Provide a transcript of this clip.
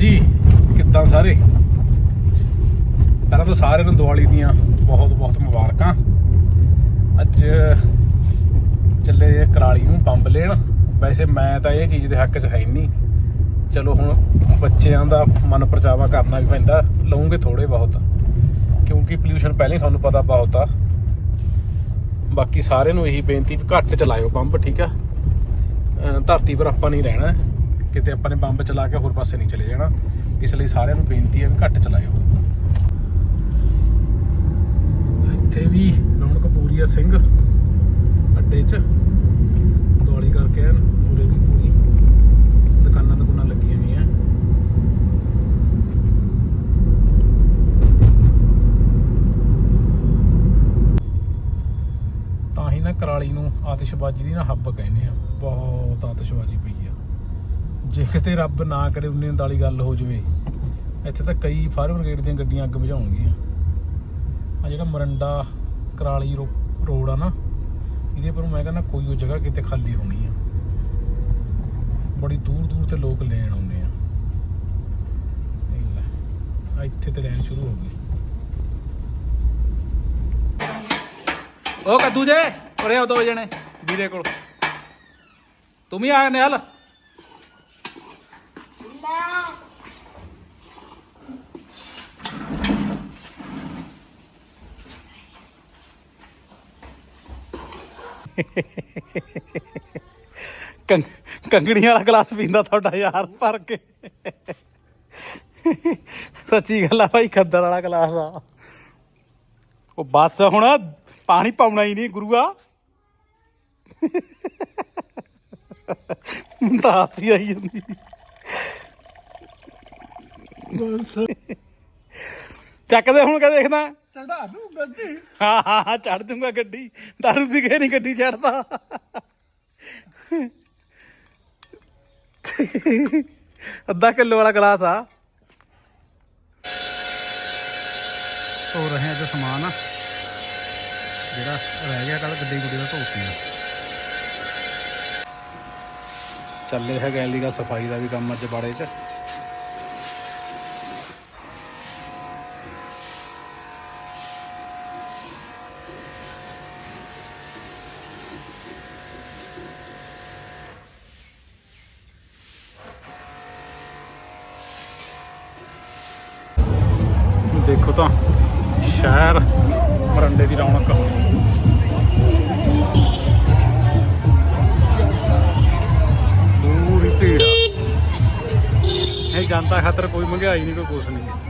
ਜੀ, ਕਿੱਦਾਂ ਸਾਰੇ? ਪਹਿਲਾਂ ਤਾਂ ਸਾਰਿਆਂ ਨੂੰ ਦੀਵਾਲੀ ਦੀਆਂ ਬਹੁਤ ਬਹੁਤ ਮੁਬਾਰਕਾਂ। ਅੱਜ ਚੱਲੇ ਕਰਾਲੀ ਨੂੰ ਬੰਬ ਲੈਣ। ਵੈਸੇ ਮੈਂ ਤਾਂ ਇਹ ਚੀਜ਼ ਦੇ ਹੱਕ 'ਚ ਹੈ ਹੀ ਨਹੀਂ। ਚਲੋ ਹੁਣ ਬੱਚਿਆਂ ਦਾ ਮਨ ਪਰਚਾਵਾ ਕਰਨਾ ਵੀ ਪੈਂਦਾ। ਲਵਾਂਗੇ ਥੋੜੇ ਬਹੁਤ। ਕਿਉਂਕਿ ਪੋਲੂਸ਼ਨ ਪਹਿਲਾਂ ਹੀ ਤੁਹਾਨੂੰ ਪਤਾ ਬਹੁਤ ਆ। ਬਾਕੀ ਸਾਰਿਆਂ ਨੂੰ ਇਹੀ ਬੇਨਤੀ ਵੀ ਘੱਟ ਚਲਾਇਓ ਬੰਬ, ਠੀਕ ਆ? ਧਰਤੀ ਪਰ ਆਪਾਂ ਨਹੀਂ ਰਹਿਣਾ। ਕਿਤੇ ਆਪਾਂ ਨੇ ਬੰਬ ਚਲਾ ਕੇ ਹੋਰ ਪਾਸੇ ਨਹੀਂ ਚਲੇ ਜਾਣਾ। ਇਸ ਲਈ ਸਾਰਿਆਂ ਨੂੰ ਬੇਨਤੀ ਹੈ ਵੀ ਘੱਟ ਚਲਾਇਓ। ਇੱਥੇ ਵੀ ਰੌਣਕ ਪੂਰੀ ਆ ਸਿੰਘ। ਅੱਡੇ 'ਚ। ਦਿਵਾਲੀ ਕਰਕੇ ਐਨ ਉਰੇ ਵੀ ਪੂਰੀ। ਦੁਕਾਨਾਂ ਦੁਕਾਨਾਂ ਲੱਗੀਆਂ ਹੋਈਆਂ। ਤਾਂ ਹੀ ਨਾ ਕਰਾਲੀ ਨੂੰ ਆਤਿਸ਼ਬਾਜ਼ੀ ਦੀ ਨਾ ਹੱਬ ਕਹਿੰਦੇ ਆ। ਬਹੁਤ ਆਤਿਸ਼ਬਾਜ਼ੀ ਪਈ ਆ। ਜੇ ਕਿਤੇ ਰੱਬ ਨਾ ਕਰੇ 1939 ਗੱਲ ਹੋ ਜਵੇ, ਇੱਥੇ ਤਾਂ ਕਈ ਫਾਇਰ ਬ੍ਰਿਗੇਡ ਦੀਆਂ ਗੱਡੀਆਂ ਅੱਗ ਬੁਝਾਉਣਗੀਆਂ। ਆ ਜਿਹੜਾ ਮਰੰਡਾ ਕਰਾਲੀ ਰੋ- ਰੋਡ ਆ ਨਾ, ਇਹਦੇ ਪਰ ਮੈਂ ਕਹਿੰਦਾ ਕੋਈ ਉਹ ਜਗ੍ਹਾ ਕਿਤੇ ਖਾਲੀ ਹੋਣੀ ਆ। ਬੜੀ ਦੂਰ ਦੂਰ ਤੇ ਲੋਕ ਲੈਣ ਆਉਂਦੇ ਆ। ਇੱਥੇ ਤੇ ਲੈਣ ਸ਼ੁਰੂ ਹੋ ਗਈ। ਉਹ ਕੱਦੂ ਜੇ ਉਰੇ ਆਓ ਦੋ ਜਣੇ, ਵੀਰੇ ਕੋਲ। ਤੂੰ ਵੀ ਆ ਨਿਹਾਲ। ਕੰਗ- ਕੰਗੜੀਆਂ ਵਾਲਾ ਗਲਾਸ ਪੀਂਦਾ ਤੁਹਾਡਾ ਯਾਰ, ਭਰ ਕੇ। ਸੱਚੀ ਗੱਲ ਆ ਭਾਈ, ਖੱਦਰ ਵਾਲਾ ਗਲਾਸ ਆ। ਉਹ ਬਸ ਹੁਣ ਪਾਣੀ ਪਾਉਣਾ ਹੀ ਨਹੀਂ, ਗੁਰੂਆ। ਮੈਨੂੰ ਤਾਂ ਆਈ ਜਾਂਦੀ। ਚੱਕਦੇ ਹੁਣ ਕਦੇ ਦੇਖਦਾ ਚੜਾ ਨੂੰ ਗੱਡੀ। ਹਾਂ ਹਾਂ ਹਾਂ ਚੜ ਜੂੰਗਾ ਗੱਡੀ। ਦਾਰੂ ਪੀ ਕੇ ਨਹੀਂ ਗੱਡੀ ਚੜਦਾ ਅੱਧਾ ਕਿਲੋ ਵਾਲਾ ਗਲਾਸ ਆ। ਧੋ ਰਹੇ ਆ ਜੋ ਸਮਾਨ ਆ। ਜਿਹੜਾ ਰਹਿ ਗਿਆ ਕੱਲ ਗੱਡੀ ਗੁੱਡੀ ਦਾ ਧੋਤੀ ਆ ਚੱਲੇ ਹੈ ਗੈਲੀ ਦਾ ਸਫ਼ਾਈ ਦਾ ਵੀ ਕੰਮ ਅੱਜ ਬਾੜੇ 'ਚ। ਦੇਖੋ ਤਾਂ, ਸ਼ਹਿਰ ਮਰੰਡੇ ਦੀ ਰੌਣਕ। ਪੂਰੀ ਭੀੜ ਇਹ ਜਨਤਾ ਖਾਤਰ ਕੋਈ ਮਹਿੰਗਾਈ ਨਹੀਂ, ਕੋਈ ਕੁਛ ਨਹੀਂ।